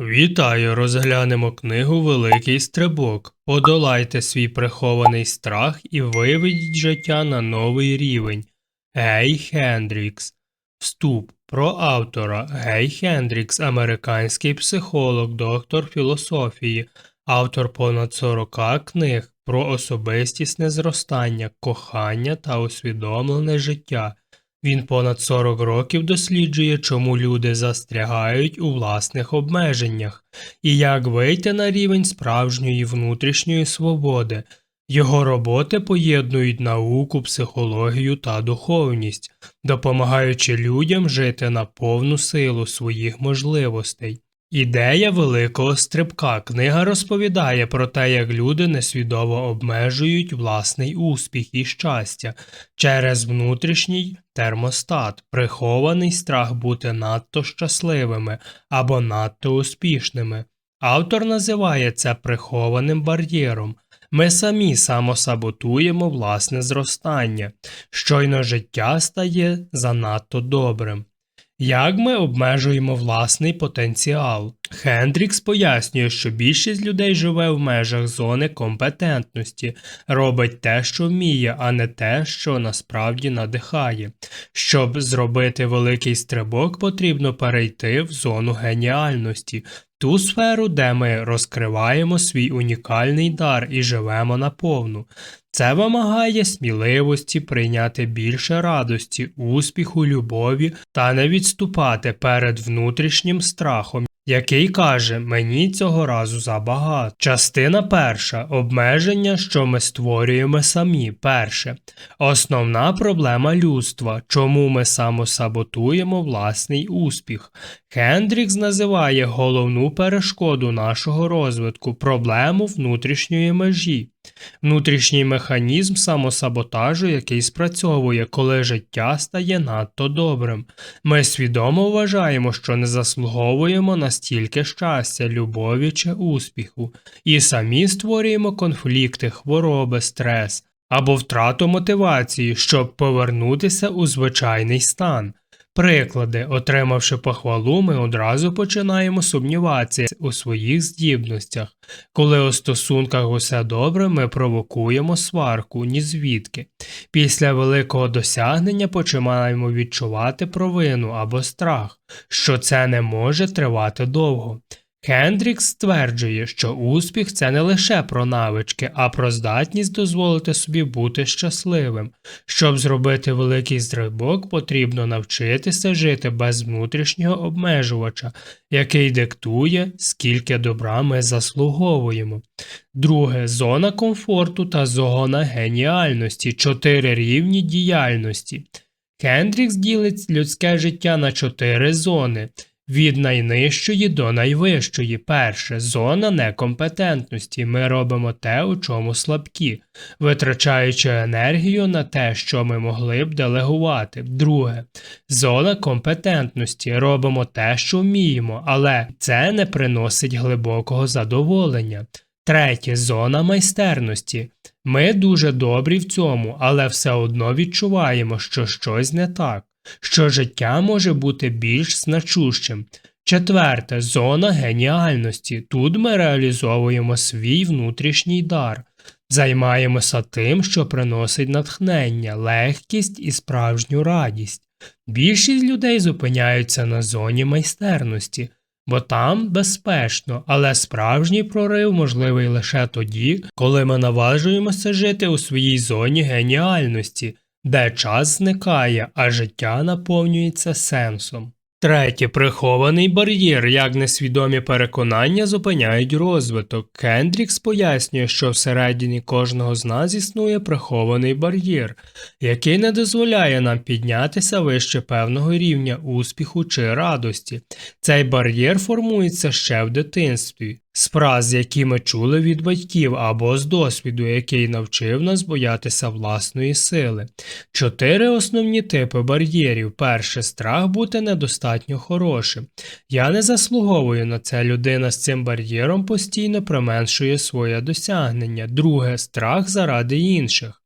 Вітаю, розглянемо книгу Великий Стрибок. Подолайте свій прихований страх і виведіть життя на новий рівень. Гей Хендрікс. Вступ про автора Гей Хендрікс, американський психолог, доктор філософії, автор понад 40 книг про особистісне зростання, кохання та усвідомлене життя. Він понад 40 років досліджує, чому люди застрягають у власних обмеженнях і як вийти на рівень справжньої внутрішньої свободи. Його роботи поєднують науку, психологію та духовність, допомагаючи людям жити на повну силу своїх можливостей. Ідея великого стрибка книга розповідає про те, як люди несвідомо обмежують власний успіх і щастя через внутрішній термостат, прихований страх бути надто щасливими або надто успішними. Автор називає це прихованим бар'єром. Ми самі самосаботуємо власне зростання, щойно життя стає занадто добрим. Як ми обмежуємо власний потенціал? Хендрікс пояснює, що більшість людей живе в межах зони компетентності, робить те, що вміє, а не те, що насправді надихає. Щоб зробити великий стрибок, потрібно перейти в зону геніальності, ту сферу, де ми розкриваємо свій унікальний дар і живемо наповну. Це вимагає сміливості прийняти більше радості, успіху, любові та не відступати перед внутрішнім страхом, який каже мені цього разу забагато. Частина перша обмеження, що ми створюємо самі. Перше. Основна проблема людства, чому ми самосаботуємо власний успіх. Хендрікс називає головну перешкоду нашого розвитку проблему внутрішньої межі. Внутрішній механізм самосаботажу, який спрацьовує, коли життя стає надто добрим. Ми свідомо вважаємо, що не заслуговуємо на стільки щастя, любові чи успіху, і самі створюємо конфлікти, хвороби, стрес або втрату мотивації, щоб повернутися у звичайний стан. Приклади, отримавши похвалу, ми одразу починаємо сумніватися у своїх здібностях. Коли у стосунках усе добре, ми провокуємо сварку, ні звідки. Після великого досягнення починаємо відчувати провину або страх, що це не може тривати довго. Хендрікс стверджує, що успіх це не лише про навички, а про здатність дозволити собі бути щасливим. Щоб зробити великий стрибок, потрібно навчитися жити без внутрішнього обмежувача, який диктує, скільки добра ми заслуговуємо. Друге зона комфорту та зона геніальності, чотири рівні діяльності. Хендрікс ділить людське життя на чотири зони. Від найнижчої до найвищої. Перше зона некомпетентності. Ми робимо те, у чому слабкі, витрачаючи енергію на те, що ми могли б делегувати. Друге зона компетентності. Робимо те, що вміємо, але це не приносить глибокого задоволення. Третє зона майстерності. Ми дуже добрі в цьому, але все одно відчуваємо, що щось не так що життя може бути більш значущим. Четверте зона геніальності. Тут ми реалізовуємо свій внутрішній дар, займаємося тим, що приносить натхнення, легкість і справжню радість. Більшість людей зупиняються на зоні майстерності, бо там безпечно, але справжній прорив можливий лише тоді, коли ми наважуємося жити у своїй зоні геніальності де час зникає, а життя наповнюється сенсом. Третє прихований бар'єр, як несвідомі переконання зупиняють розвиток. Кендрікс пояснює, що всередині кожного з нас існує прихований бар'єр, який не дозволяє нам піднятися вище певного рівня успіху чи радості. Цей бар'єр формується ще в дитинстві з фраз, які ми чули від батьків, або з досвіду, який навчив нас боятися власної сили. Чотири основні типи бар'єрів. Перше страх бути недостатньо хорошим. Я не заслуговую на це. Людина з цим бар'єром постійно применшує своє досягнення. Друге страх заради інших.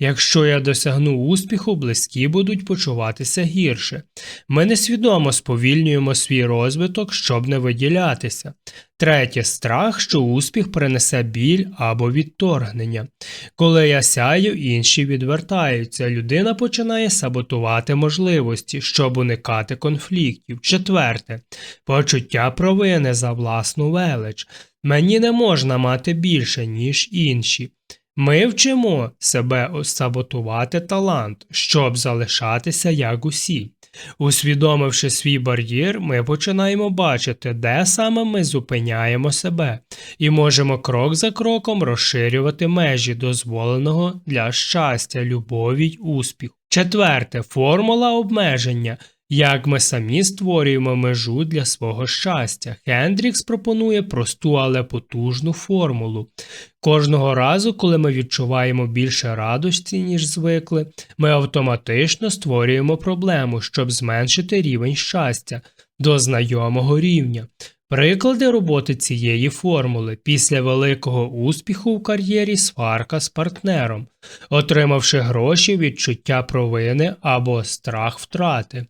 Якщо я досягну успіху, близькі будуть почуватися гірше. Ми несвідомо сповільнюємо свій розвиток, щоб не виділятися. Третє страх, що успіх принесе біль або відторгнення. Коли я сяю, інші відвертаються. Людина починає саботувати можливості, щоб уникати конфліктів. Четверте почуття провини за власну велич. Мені не можна мати більше, ніж інші. Ми вчимо себе саботувати талант, щоб залишатися як усі. Усвідомивши свій бар'єр, ми починаємо бачити, де саме ми зупиняємо себе, і можемо крок за кроком розширювати межі дозволеного для щастя, любові й успіху. Четверте формула обмеження. Як ми самі створюємо межу для свого щастя, Хендрікс пропонує просту, але потужну формулу. Кожного разу, коли ми відчуваємо більше радості, ніж звикли, ми автоматично створюємо проблему, щоб зменшити рівень щастя до знайомого рівня. Приклади роботи цієї формули після великого успіху в кар'єрі сварка з партнером, отримавши гроші, відчуття провини або страх втрати.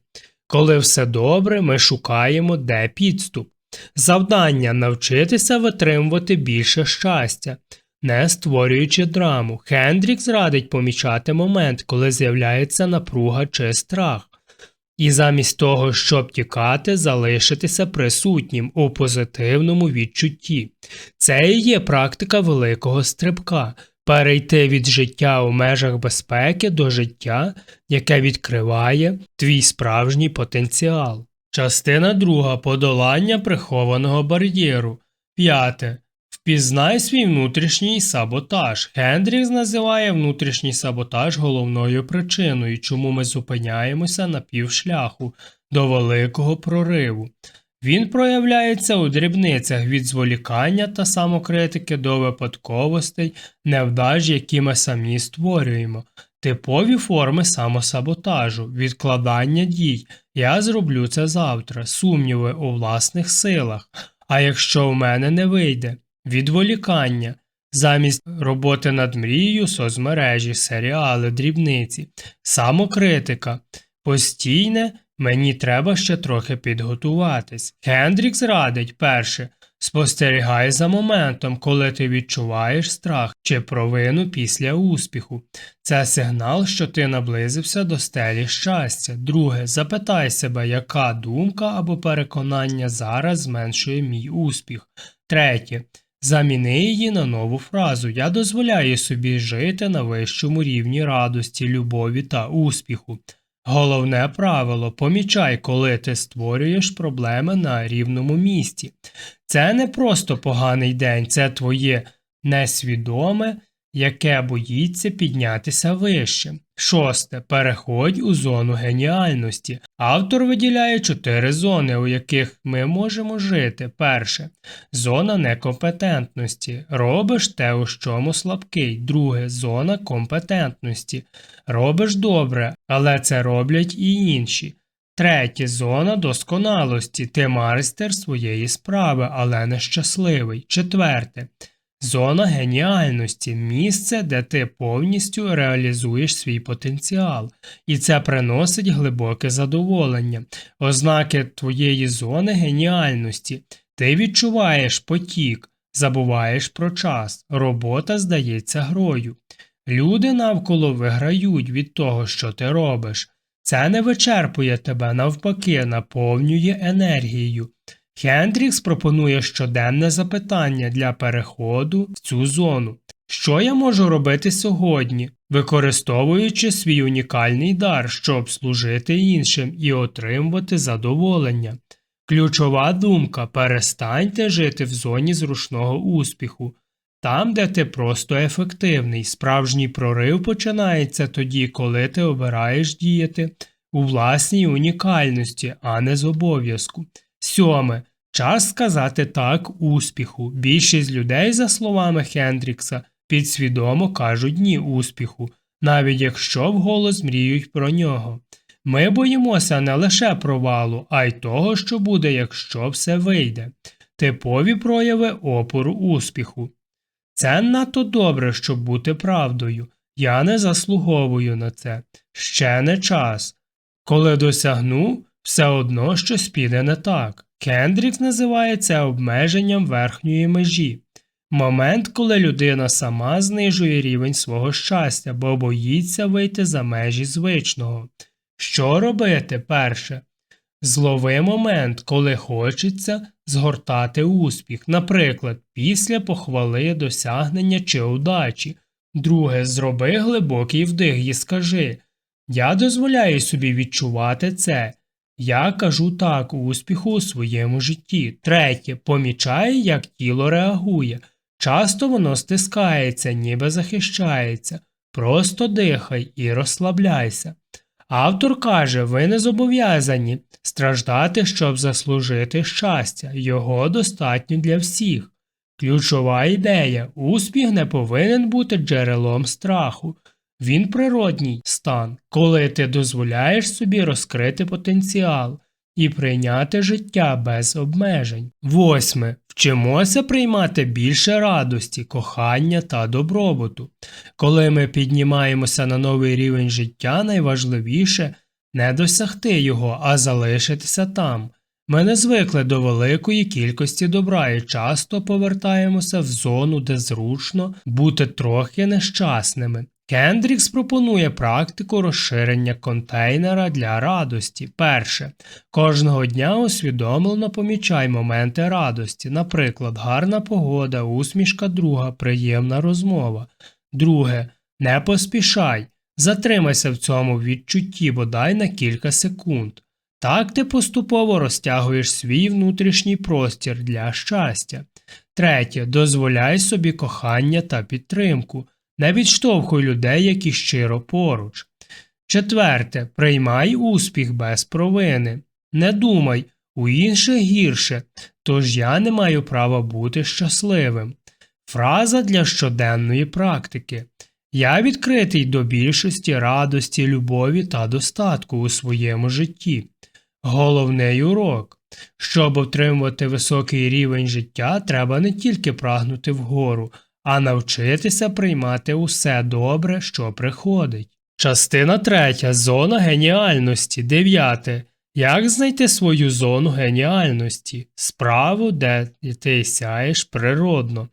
Коли все добре, ми шукаємо, де підступ. Завдання навчитися витримувати більше щастя, не створюючи драму. Хендрікс радить помічати момент, коли з'являється напруга чи страх. І замість того, щоб тікати, залишитися присутнім у позитивному відчутті. Це і є практика великого стрибка перейти від життя у межах безпеки до життя, яке відкриває твій справжній потенціал. Частина друга подолання прихованого бар'єру. П'яте. Впізнай свій внутрішній саботаж. Хендрікс називає внутрішній саботаж головною причиною, чому ми зупиняємося на півшляху до великого прориву. Він проявляється у дрібницях від зволікання та самокритики до випадковостей, невдач, які ми самі створюємо, типові форми самосаботажу, відкладання дій. Я зроблю це завтра, сумніви у власних силах. А якщо в мене не вийде, відволікання. Замість роботи над мрією, соцмережі, серіали, дрібниці, самокритика, постійне Мені треба ще трохи підготуватись. Хендрікс радить перше. Спостерігай за моментом, коли ти відчуваєш страх чи провину після успіху. Це сигнал, що ти наблизився до стелі щастя. Друге, запитай себе, яка думка або переконання зараз зменшує мій успіх. Третє. Заміни її на нову фразу. Я дозволяю собі жити на вищому рівні радості, любові та успіху. Головне правило помічай, коли ти створюєш проблеми на рівному місці. Це не просто поганий день, це твоє несвідоме яке боїться піднятися вище. Шосте. Переходь у зону геніальності. Автор виділяє чотири зони, у яких ми можемо жити. Перше. Зона некомпетентності. Робиш те, у чому слабкий. Друге зона компетентності. Робиш добре, але це роблять і інші. Третє зона досконалості. Ти майстер своєї справи, але нещасливий. Четверте. Зона геніальності місце, де ти повністю реалізуєш свій потенціал, і це приносить глибоке задоволення, ознаки твоєї зони геніальності. Ти відчуваєш потік, забуваєш про час, робота здається грою. Люди навколо виграють від того, що ти робиш. Це не вичерпує тебе, навпаки, наповнює енергією. Хендрікс пропонує щоденне запитання для переходу в цю зону. Що я можу робити сьогодні, використовуючи свій унікальний дар, щоб служити іншим і отримувати задоволення? Ключова думка перестаньте жити в зоні зручного успіху. Там, де ти просто ефективний, справжній прорив починається тоді, коли ти обираєш діяти у власній унікальності, а не з обов'язку. Сьоме. Час сказати так успіху. Більшість людей, за словами Хендрікса, підсвідомо кажуть ні успіху, навіть якщо вголос мріють про нього. Ми боїмося не лише провалу, а й того, що буде, якщо все вийде, типові прояви опору успіху. Це надто добре, щоб бути правдою. Я не заслуговую на це. Ще не час. Коли досягну, все одно щось піде не так. Кендрікс називає це обмеженням верхньої межі. Момент, коли людина сама знижує рівень свого щастя, бо боїться вийти за межі звичного. Що робити перше? Злови момент, коли хочеться згортати успіх, наприклад, після похвали досягнення чи удачі. Друге, зроби глибокий вдих і скажи Я дозволяю собі відчувати це. Я кажу так успіху у своєму житті. Третє, помічай, як тіло реагує. Часто воно стискається, ніби захищається. Просто дихай і розслабляйся. Автор каже, ви не зобов'язані страждати, щоб заслужити щастя, його достатньо для всіх. Ключова ідея успіх не повинен бути джерелом страху. Він природній стан, коли ти дозволяєш собі розкрити потенціал і прийняти життя без обмежень. Восьме. Вчимося приймати більше радості, кохання та добробуту. Коли ми піднімаємося на новий рівень життя, найважливіше не досягти його, а залишитися там. Ми не звикли до великої кількості добра і часто повертаємося в зону, де зручно бути трохи нещасними. Кендрікс пропонує практику розширення контейнера для радості. Перше. Кожного дня усвідомлено помічай моменти радості, наприклад, гарна погода, усмішка друга, приємна розмова. Друге. Не поспішай. Затримайся в цьому відчутті бодай на кілька секунд. Так ти поступово розтягуєш свій внутрішній простір для щастя. Третє. Дозволяй собі кохання та підтримку. Не відштовхуй людей, які щиро поруч. Четверте. Приймай успіх без провини. Не думай, у інших гірше, тож я не маю права бути щасливим. Фраза для щоденної практики. Я відкритий до більшості радості, любові та достатку у своєму житті. Головний урок. Щоб отримувати високий рівень життя, треба не тільки прагнути вгору, а навчитися приймати усе добре, що приходить. Частина третя. Зона геніальності. Дев'яте. Як знайти свою зону геніальності? Справу, де ти сяєш природно.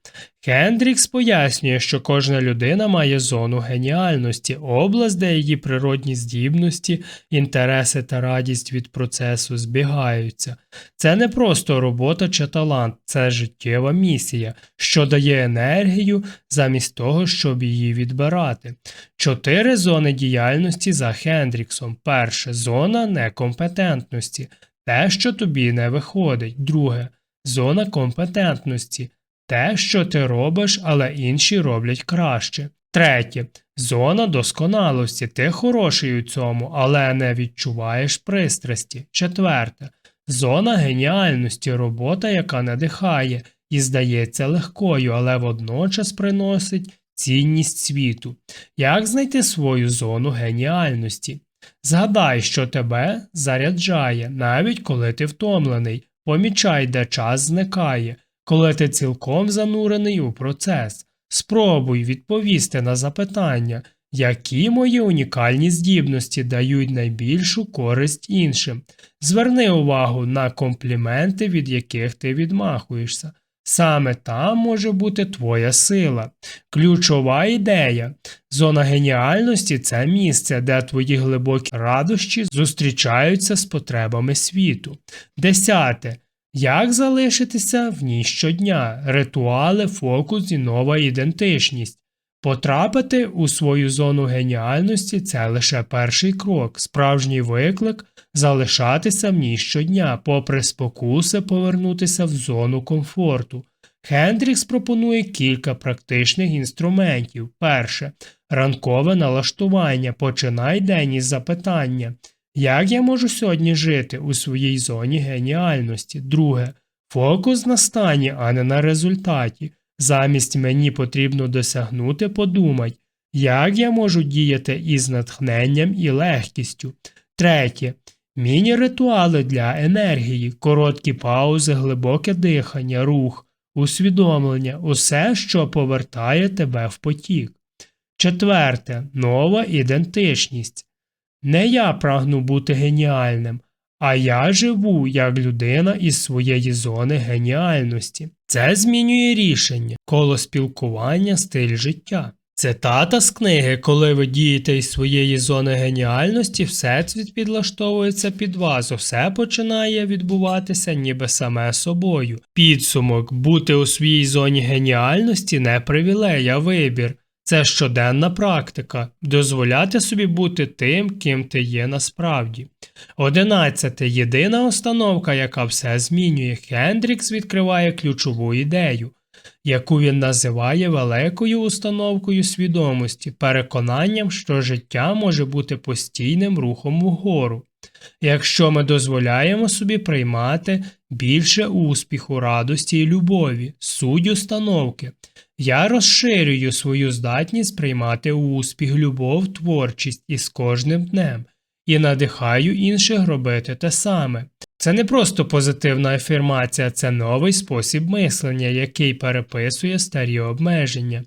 Хендрікс пояснює, що кожна людина має зону геніальності, область, де її природні здібності, інтереси та радість від процесу збігаються. Це не просто робота чи талант, це життєва місія, що дає енергію замість того, щоб її відбирати. Чотири зони діяльності за Хендріксом. Перше зона некомпетентності, те, що тобі не виходить. Друге зона компетентності. Те, що ти робиш, але інші роблять краще. Третє. Зона досконалості. Ти хороший у цьому, але не відчуваєш пристрасті. Четверте. Зона геніальності робота, яка надихає і здається легкою, але водночас приносить цінність світу. Як знайти свою зону геніальності? Згадай, що тебе заряджає, навіть коли ти втомлений. Помічай, де час зникає коли ти цілком занурений у процес. Спробуй відповісти на запитання, які мої унікальні здібності дають найбільшу користь іншим. Зверни увагу на компліменти, від яких ти відмахуєшся. Саме там може бути твоя сила. Ключова ідея. Зона геніальності це місце, де твої глибокі радощі зустрічаються з потребами світу. Десяте. Як залишитися в ній щодня, ритуали, фокус і нова ідентичність. Потрапити у свою зону геніальності це лише перший крок, справжній виклик залишатися в ній щодня, попри спокуси повернутися в зону комфорту. Хендрікс пропонує кілька практичних інструментів. Перше ранкове налаштування. Починай день із запитання. Як я можу сьогодні жити у своїй зоні геніальності? Друге, фокус на стані, а не на результаті. Замість мені потрібно досягнути, подумать, як я можу діяти із натхненням і легкістю. Третє. Міні-ритуали для енергії, короткі паузи, глибоке дихання, рух, усвідомлення, усе, що повертає тебе в потік. Четверте нова ідентичність. Не я прагну бути геніальним, а я живу як людина із своєї зони геніальності. Це змінює рішення, коло спілкування, стиль життя. Цитата з книги, коли ви дієте із своєї зони геніальності, всесвіт підлаштовується під вас, усе починає відбуватися ніби саме собою. Підсумок бути у своїй зоні геніальності не привілей, а вибір. Це щоденна практика дозволяти собі бути тим, ким ти є насправді. Одинадцяте. Єдина установка, яка все змінює. Хендрікс відкриває ключову ідею, яку він називає великою установкою свідомості, переконанням, що життя може бути постійним рухом вгору. Якщо ми дозволяємо собі приймати більше успіху, радості і любові, суть установки. Я розширюю свою здатність приймати успіх, любов, творчість із кожним днем і надихаю інших робити те саме. Це не просто позитивна афірмація, це новий спосіб мислення, який переписує старі обмеження.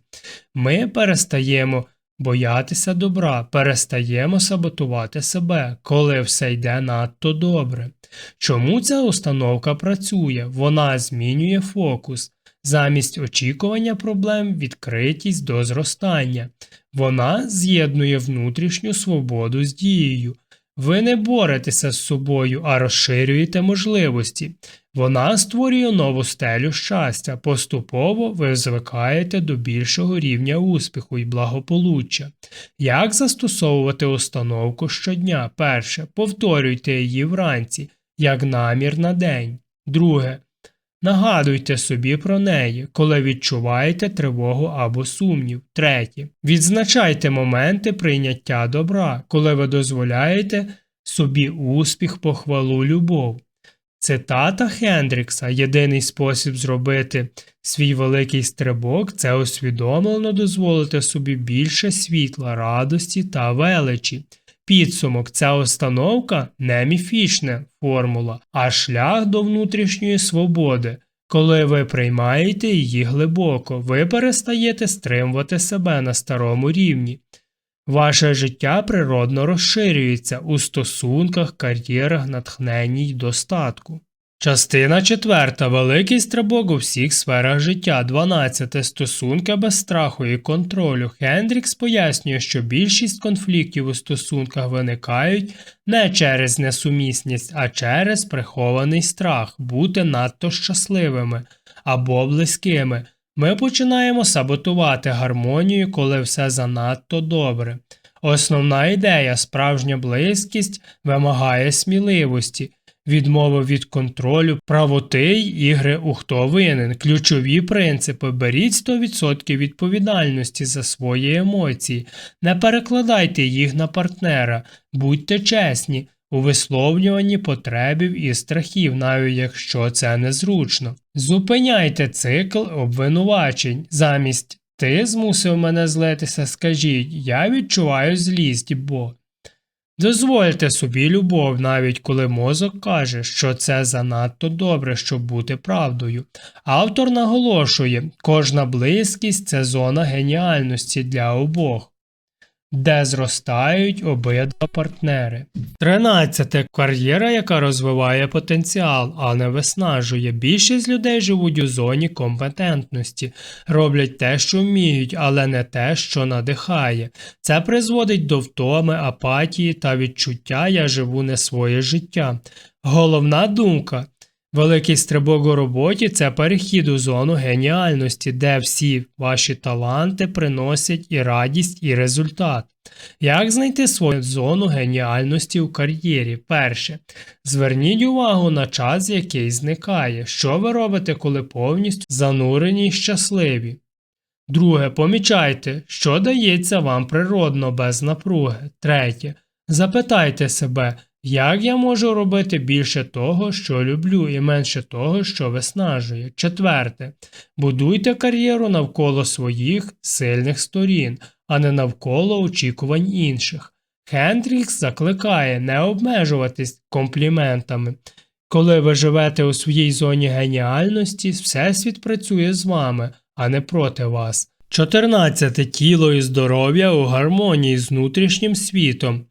Ми перестаємо боятися добра, перестаємо саботувати себе, коли все йде надто добре. Чому ця установка працює? Вона змінює фокус. Замість очікування проблем відкритість до зростання. Вона з'єднує внутрішню свободу з дією. Ви не боретеся з собою, а розширюєте можливості. Вона створює нову стелю щастя. Поступово ви звикаєте до більшого рівня успіху і благополуччя. Як застосовувати установку щодня? Перше. Повторюйте її вранці, як намір на день. Друге. Нагадуйте собі про неї, коли відчуваєте тривогу або сумнів. Третє. Відзначайте моменти прийняття добра, коли ви дозволяєте собі успіх, похвалу, любов. Цитата Хендрікса Єдиний спосіб зробити свій великий стрибок це усвідомлено дозволити собі більше світла, радості та величі. Підсумок ця установка не міфічна формула, а шлях до внутрішньої свободи. Коли ви приймаєте її глибоко, ви перестаєте стримувати себе на старому рівні. Ваше життя природно розширюється у стосунках, кар'єрах, натхненні й достатку. Частина четверта. Великий стрибок у всіх сферах життя. 12. Стосунки без страху і контролю. Хендрікс пояснює, що більшість конфліктів у стосунках виникають не через несумісність, а через прихований страх бути надто щасливими або близькими. Ми починаємо саботувати гармонію, коли все занадто добре. Основна ідея справжня близькість вимагає сміливості відмова від контролю, правоти й ігри у хто винен, ключові принципи, беріть 100% відповідальності за свої емоції, не перекладайте їх на партнера, будьте чесні. У висловлюванні потребів і страхів, навіть якщо це незручно. Зупиняйте цикл обвинувачень. Замість ти змусив мене злитися, скажіть, я відчуваю злість, бо. Дозвольте собі любов, навіть коли мозок каже, що це занадто добре, щоб бути правдою. Автор наголошує, кожна близькість це зона геніальності для обох де зростають обидва партнери. 13. Кар'єра, яка розвиває потенціал, а не виснажує. Більшість людей живуть у зоні компетентності, роблять те, що вміють, але не те, що надихає. Це призводить до втоми, апатії та відчуття я живу не своє життя. Головна думка Великий стрибок у роботі це перехід у зону геніальності, де всі ваші таланти приносять і радість, і результат. Як знайти свою зону геніальності у кар'єрі? Перше. Зверніть увагу на час, який зникає. Що ви робите, коли повністю занурені і щасливі? Друге. Помічайте, що дається вам природно без напруги. Третє. Запитайте себе, як я можу робити більше того, що люблю, і менше того, що виснажує? Четверте. Будуйте кар'єру навколо своїх сильних сторін, а не навколо очікувань інших. Хендрікс закликає не обмежуватись компліментами. Коли ви живете у своїй зоні геніальності, Всесвіт працює з вами, а не проти вас. 14. Тіло і здоров'я у гармонії з внутрішнім світом.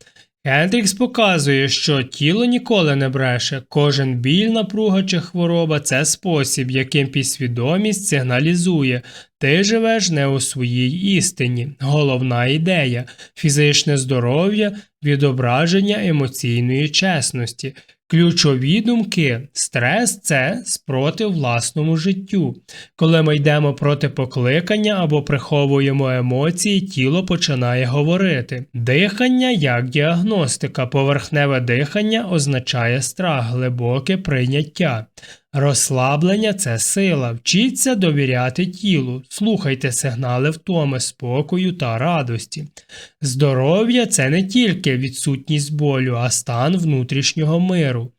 Хендрікс показує, що тіло ніколи не бреше. Кожен біль, напруга чи хвороба це спосіб, яким підсвідомість сигналізує. Ти живеш не у своїй істині. Головна ідея фізичне здоров'я, відображення емоційної чесності. Ключові думки стрес це спротив власному життю. Коли ми йдемо проти покликання або приховуємо емоції, тіло починає говорити. Дихання як діагностика. Поверхневе дихання означає страх, глибоке прийняття. Розслаблення це сила. Вчіться довіряти тілу, слухайте сигнали втоми, спокою та радості. Здоров'я це не тільки відсутність болю, а стан внутрішнього миру.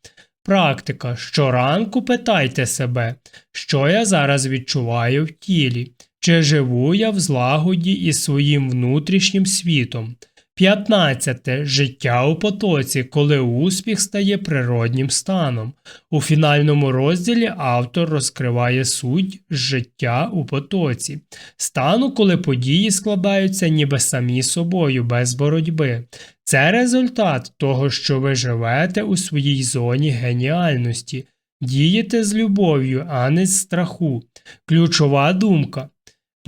Практика. Щоранку питайте себе, що я зараз відчуваю в тілі, чи живу я в злагоді із своїм внутрішнім світом. 15. Життя у потоці, коли успіх стає природнім станом. У фінальному розділі автор розкриває суть життя у потоці, стану, коли події складаються ніби самі собою, без боротьби. Це результат того, що ви живете у своїй зоні геніальності, дієте з любов'ю, а не з страху. Ключова думка.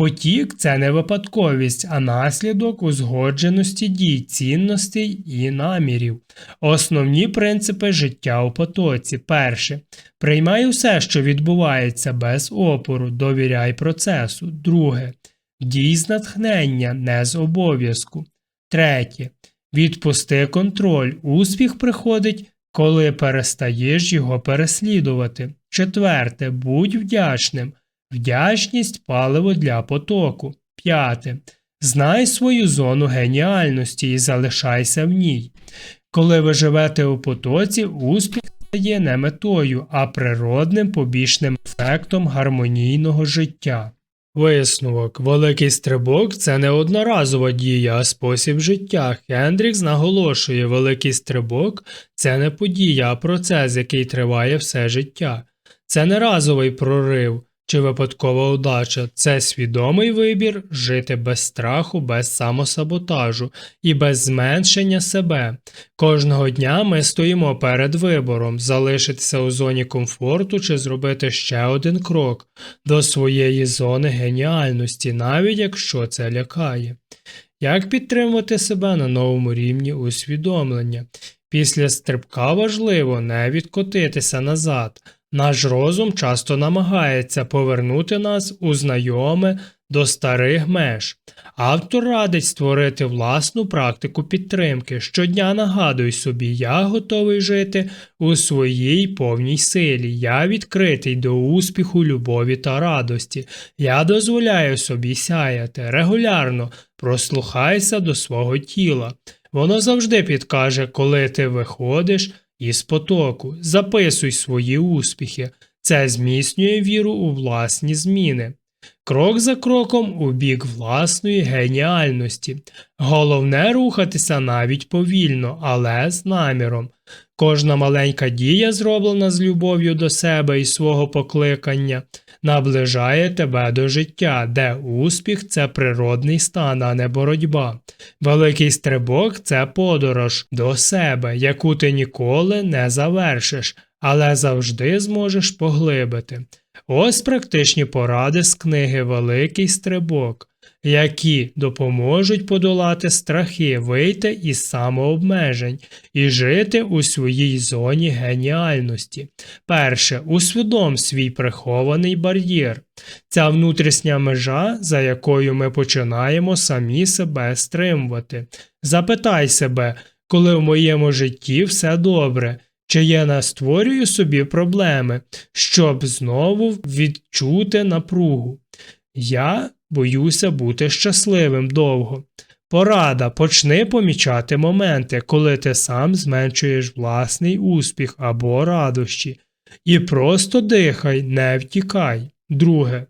Потік це не випадковість, а наслідок узгодженості дій, цінностей і намірів. Основні принципи життя у потоці. Перше. Приймай усе, що відбувається без опору, довіряй процесу. Друге. Дій з натхнення, не з обов'язку. Третє. Відпусти контроль. Успіх приходить, коли перестаєш його переслідувати. Четверте. Будь вдячним. Вдячність паливо для потоку. П'яте. Знай свою зону геніальності і залишайся в ній. Коли ви живете у потоці, успіх стає не метою, а природним побічним ефектом гармонійного життя. Висновок. Великий стрибок це не одноразова дія, а спосіб життя. Хендрікс наголошує, великий стрибок це не подія, а процес, який триває все життя. Це не разовий прорив чи випадкова удача, це свідомий вибір жити без страху, без самосаботажу і без зменшення себе. Кожного дня ми стоїмо перед вибором залишитися у зоні комфорту чи зробити ще один крок до своєї зони геніальності, навіть якщо це лякає. Як підтримувати себе на новому рівні усвідомлення? Після стрибка важливо не відкотитися назад. Наш розум часто намагається повернути нас у знайоме до старих меж. Автор радить створити власну практику підтримки. Щодня нагадуй собі, я готовий жити у своїй повній силі, я відкритий до успіху, любові та радості. Я дозволяю собі сяяти. Регулярно прослухайся до свого тіла. Воно завжди підкаже, коли ти виходиш із потоку, записуй свої успіхи. Це зміцнює віру у власні зміни. Крок за кроком у бік власної геніальності. Головне рухатися навіть повільно, але з наміром. Кожна маленька дія, зроблена з любов'ю до себе і свого покликання, наближає тебе до життя, де успіх це природний стан, а не боротьба. Великий стрибок це подорож до себе, яку ти ніколи не завершиш, але завжди зможеш поглибити. Ось практичні поради з книги Великий стрибок, які допоможуть подолати страхи, вийти із самообмежень і жити у своїй зоні геніальності. Перше, усвідом свій прихований бар'єр. Ця внутрішня межа, за якою ми починаємо самі себе стримувати. Запитай себе, коли в моєму житті все добре. Чи я не створюю собі проблеми, щоб знову відчути напругу? Я боюся бути щасливим довго. Порада почни помічати моменти, коли ти сам зменшуєш власний успіх або радощі. І просто дихай, не втікай. Друге.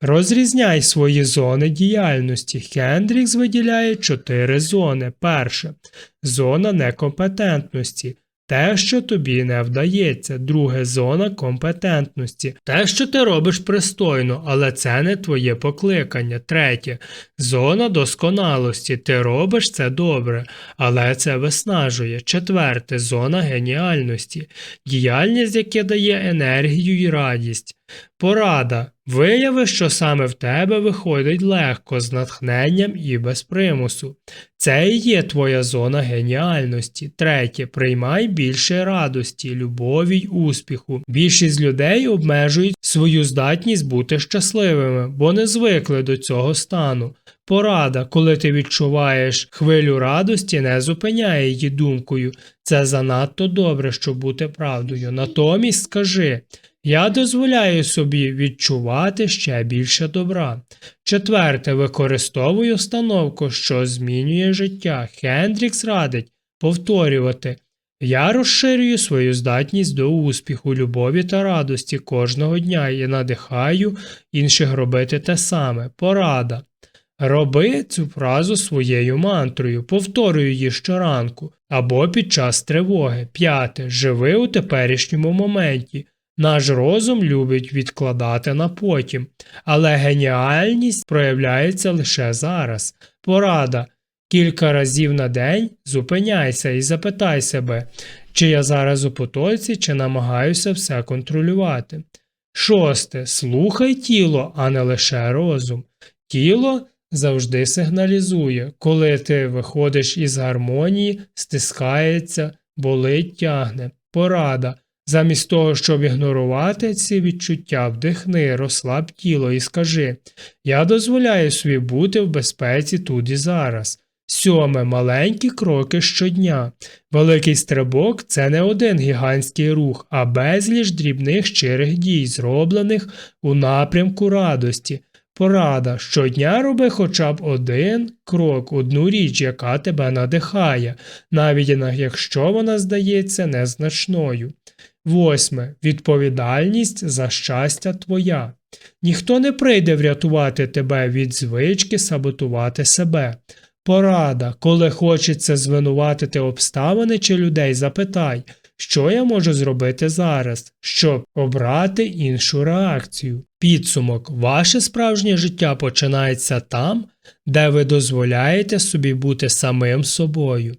Розрізняй свої зони діяльності. Хендрікс виділяє чотири зони. Перше зона некомпетентності. Те, що тобі не вдається, друге зона компетентності. Те, що ти робиш пристойно, але це не твоє покликання. Третє зона досконалості. Ти робиш це добре, але це виснажує. Четверте зона геніальності. Діяльність, яка дає енергію і радість. Порада. Вияви, що саме в тебе виходить легко, з натхненням і без примусу. Це і є твоя зона геніальності. Третє. Приймай більше радості, любові й успіху. Більшість людей обмежують свою здатність бути щасливими, бо не звикли до цього стану. Порада, коли ти відчуваєш хвилю радості, не зупиняй її думкою. Це занадто добре, щоб бути правдою. Натомість скажи. Я дозволяю собі відчувати ще більше добра. Четверте, використовуй установку, що змінює життя. Хендрікс радить повторювати. Я розширюю свою здатність до успіху, любові та радості кожного дня і надихаю інших робити те саме. Порада. Роби цю фразу своєю мантрою, повторюй її щоранку або під час тривоги. П'яте. Живи у теперішньому моменті. Наш розум любить відкладати на потім, але геніальність проявляється лише зараз. Порада. Кілька разів на день зупиняйся і запитай себе, чи я зараз у потоці, чи намагаюся все контролювати. Шосте. Слухай тіло, а не лише розум. Тіло завжди сигналізує, коли ти виходиш із гармонії, стискається, болить, тягне. Порада. Замість того, щоб ігнорувати ці відчуття, вдихни, розслаб тіло і скажи Я дозволяю собі бути в безпеці тут і зараз. Сьоме маленькі кроки щодня. Великий стрибок це не один гігантський рух, а безліч дрібних щирих дій, зроблених у напрямку радості. Порада щодня роби хоча б один крок, одну річ, яка тебе надихає, навіть якщо вона здається незначною. Восьме. Відповідальність за щастя твоя. Ніхто не прийде врятувати тебе від звички саботувати себе. Порада, коли хочеться звинуватити обставини чи людей, запитай, що я можу зробити зараз, щоб обрати іншу реакцію. Підсумок, ваше справжнє життя починається там, де ви дозволяєте собі бути самим собою.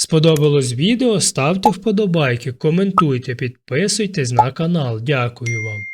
Сподобалось відео, ставте вподобайки, коментуйте, підписуйтесь на канал. Дякую вам.